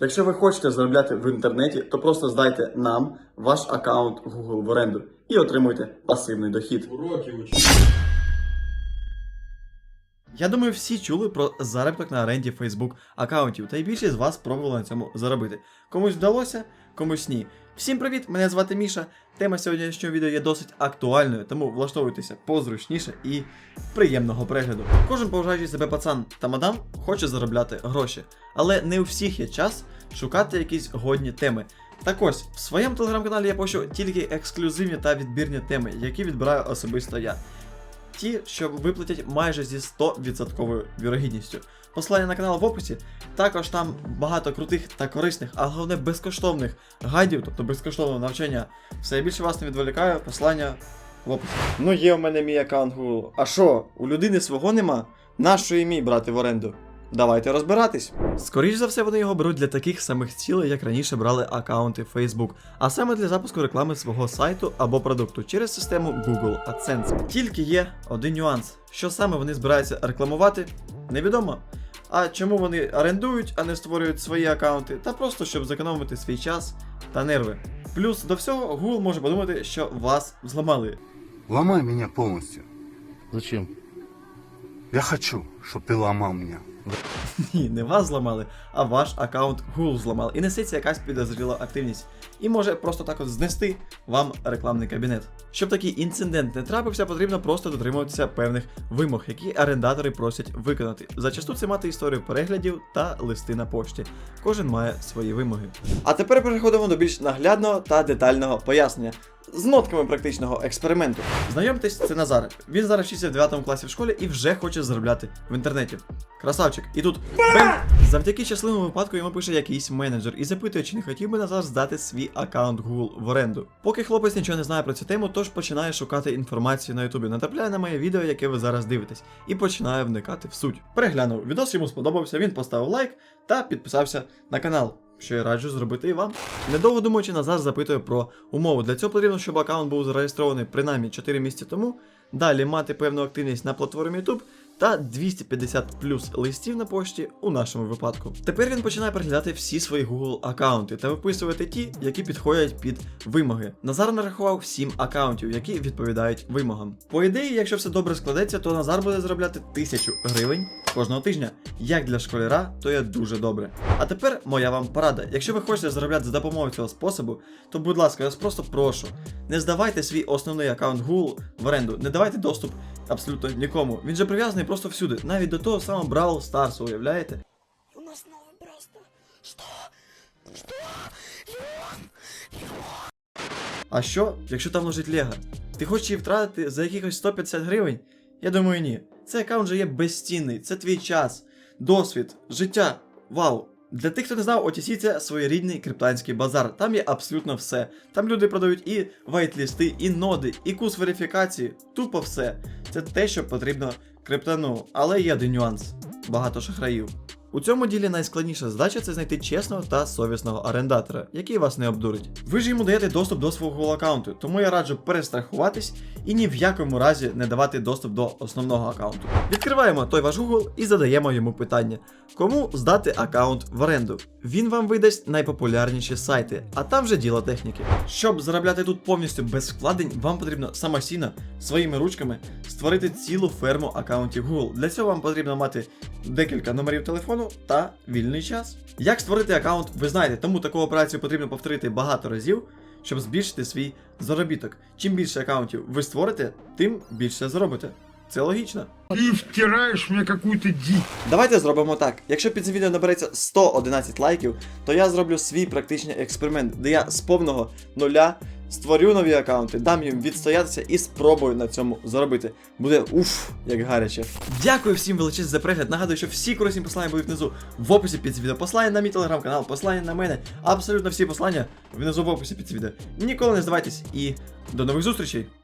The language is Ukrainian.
Якщо ви хочете заробляти в інтернеті, то просто здайте нам ваш аккаунт Google в оренду і отримуйте пасивний дохід. Уроки. Я думаю, всі чули про заробіток на оренді Facebook аккаунтів, та й більшість з вас пробували на цьому заробити. Комусь вдалося, комусь ні. Всім привіт! Мене звати Міша. Тема сьогоднішнього відео є досить актуальною, тому влаштовуйтеся позручніше і приємного перегляду. Кожен поважаючий себе пацан та мадам хоче заробляти гроші, але не у всіх є час шукати якісь годні теми. Так ось, в своєму телеграм-каналі я пощу тільки ексклюзивні та відбірні теми, які відбираю особисто я ті, що виплатять майже зі 100% вірогідністю. Посилання на канал в описі. Також там багато крутих та корисних, а головне безкоштовних гайдів, тобто безкоштовного навчання. Все я більше вас не відволікаю, посилання в описі. Ну є у мене мій аккаунт Google. А що, у людини свого нема? Нащо і мій брати в оренду? Давайте розбиратись. Скоріше за все, вони його беруть для таких самих цілей, як раніше брали аккаунти Facebook, а саме для запуску реклами свого сайту або продукту через систему Google AdSense. Тільки є один нюанс: що саме вони збираються рекламувати, невідомо. А чому вони орендують, а не створюють свої аккаунти, та просто щоб зекономити свій час та нерви. Плюс до всього Google може подумати, що вас зламали. Ломай меня полностью. Зачем? Я хочу, чтобы ты ломал меня. Ні, не вас зламали, а ваш аккаунт Google зламали. І несеться якась підозріла активність. І може просто так от знести вам рекламний кабінет. Щоб такий інцидент не трапився, потрібно просто дотримуватися певних вимог, які орендатори просять виконати. Зачасту це мати історію переглядів та листи на пошті. Кожен має свої вимоги. А тепер переходимо до більш наглядного та детального пояснення. З нотками практичного експерименту. Знайомтесь, це Назар. Він зараз вчиться в 9 класі в школі і вже хоче заробляти в інтернеті. Красавчик. І тут бем! Завдяки щасливому випадку йому пише якийсь менеджер і запитує, чи не хотів би Назар здати свій аккаунт Google в оренду. Поки хлопець нічого не знає про цю тему, тож починає шукати інформацію на Ютубі, натрапляє на моє відео, яке ви зараз дивитесь, і починає вникати в суть. Переглянув, відос йому сподобався, він поставив лайк та підписався на канал. Що я раджу зробити і вам. Недовго думаючи, Назар запитує про умови. Для цього потрібно, щоб аккаунт був зареєстрований принаймні 4 місяці тому, далі мати певну активність на платформі YouTube та 250 плюс листів на пошті у нашому випадку. Тепер він починає переглядати всі свої Google аккаунти та виписувати ті, які підходять під вимоги. Назар нарахував 7 аккаунтів, які відповідають вимогам. По ідеї, якщо все добре складеться, то Назар буде заробляти 1000 гривень кожного тижня. Як для школяра, то є дуже добре. А тепер моя вам порада. Якщо ви хочете заробляти за допомогою цього способу, то будь ласка, я вас просто прошу, не здавайте свій основний аккаунт Google в оренду, не давайте доступ абсолютно нікому. Він же прив'язаний просто всюди, навіть до того самого Brawl Stars, уявляєте? У нас новый просто. Что? А що, якщо там лежить Лего? Ти хочеш її втратити за якихось 150 гривень? Я думаю, ні. Цей аккаунт же є безцінний, це твій час, досвід, життя. Вау! Для тих, хто не знав, OTC це своєрідний криптанський базар. Там є абсолютно все. Там люди продають і вайтлісти, і ноди, і курс верифікації. Тупо все. Це те, що потрібно криптану. Але є один нюанс: багато шахраїв. У цьому ділі найскладніша задача це знайти чесного та совісного орендатора, який вас не обдурить. Ви ж йому даєте доступ до свого аккаунту, тому я раджу перестрахуватись і ні в якому разі не давати доступ до основного аккаунту. Відкриваємо той ваш Google і задаємо йому питання: кому здати аккаунт в оренду? Він вам видасть найпопулярніші сайти, а там вже діло техніки. Щоб заробляти тут повністю без вкладень, вам потрібно самостійно своїми ручками створити цілу ферму аккаунтів Google. Для цього вам потрібно мати декілька номерів телефону та вільний час. Як створити аккаунт, ви знаєте, тому таку операцію потрібно повторити багато разів, щоб збільшити свій заробіток. Чим більше аккаунтів ви створите, тим більше заробите. Це логічно. Ты втираешь мне какую-то дичь. Давайте зробимо так. Якщо під цим відео набереться 111 лайків, то я зроблю свій практичний експеримент, де я з повного нуля створю нові аккаунти, дам їм відстоятися і спробую на цьому заробити. Буде уф, як гаряче. Дякую всім величезно за перегляд. Нагадую, що всі корисні посилання будуть внизу в описі під цим відео. Посилання на мій телеграм-канал, посилання на мене. Абсолютно всі посилання внизу в описі під цим відео. Ніколи не здавайтесь і до нових зустрічей!